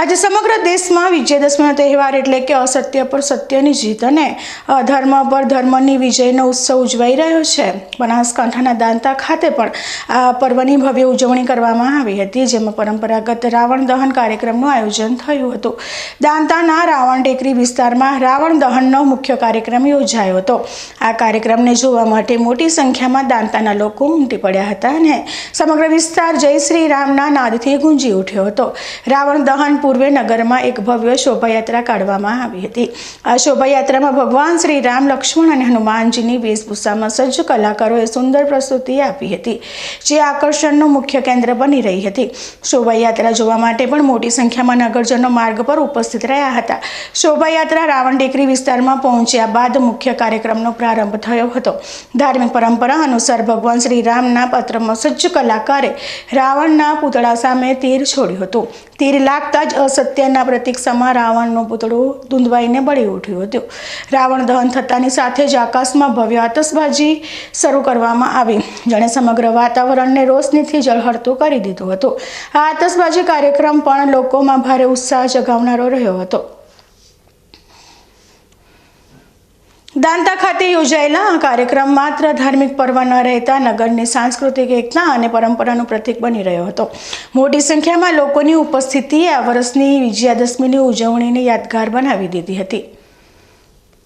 આજે સમગ્ર દેશમાં વિજયદશમીનો તહેવાર એટલે કે અસત્ય પર સત્યની જીત અને અધર્મ પર ધર્મની વિજયનો ઉત્સવ ઉજવાઈ રહ્યો છે. બનાસકાંઠાના દાંતા ખાતે પણ આ પર્વની ભવ્ય ઉજવણી કરવામાં આવી હતી, જેમાં પરંપરાગત રાવણ દહન કાર્યક્રમનું આયોજન થયું હતું. દાંતાના રાવણ ટેકરી વિસ્તારમાં રાવણ દહનનો મુખ્ય કાર્યક્રમ યોજાયો હતો. આ કાર્યક્રમને જોવા માટે મોટી સંખ્યામાં દાંતાના લોકો ઉમટી પડ્યા હતા અને સમગ્ર વિસ્તાર જય શ્રી રામના નાદથી ગુંજી ઉઠ્યો હતો. રાવણ દહન પૂર્વે નગરમાં એક ભવ્ય શોભાયાત્રા કાઢવામાં આવી હતી. આ શોભાયાત્રામાં ભગવાન શ્રી રામ, લક્ષ્મણ અને હનુમાનજીની વેશભૂષામાં સજ્જ કલાકારોએ સુંદર પ્રસ્તુતિ આપી હતી, જે આકર્ષણનું મુખ્ય કેન્દ્ર બની રહી હતી. શોભાયાત્રા જોવા માટે પણ મોટી સંખ્યામાં નગરજનો માર્ગ પર ઉપસ્થિત રહ્યા હતા. શોભાયાત્રા રાવણ ટેકરી વિસ્તારમાં પહોંચ્યા બાદ મુખ્ય કાર્યક્રમનો પ્રારંભ થયો હતો. ધાર્મિક પરંપરા અનુસાર ભગવાન શ્રી રામના પત્રમાં સજ્જ કલાકારે રાવણના પૂતળા સામે તીર છોડ્યું હતું. તીર લાગતા જ અસત્યના પ્રતીક્ષામાં રાવણનું પૂતળું ધૂંધવાઈને બળી ઉઠ્યું હતું. રાવણ દહન થતાની સાથે જ આકાશમાં ભવ્ય આતશબાજી શરૂ કરવામાં આવી. જેણે સમગ્ર વાતાવરણને રોશનીથી જળહળતું કરી દીધું હતું. આ આતશબાજી કાર્યક્રમ પણ લોકોમાં ભારે ઉત્સાહ જગાવનારો રહ્યો હતો. દાંતા ખાતે યોજાયેલા આ કાર્યક્રમ માત્ર ધાર્મિક પર્વ ન રહેતા નગરની સાંસ્કૃતિક એકતા અને પરંપરાનું પ્રતીક બની રહ્યો હતો. મોટી સંખ્યામાં લોકોની ઉપસ્થિતિએ આ વર્ષની વિજયાદશમીની ઉજવણીને યાદગાર બનાવી દીધી હતી.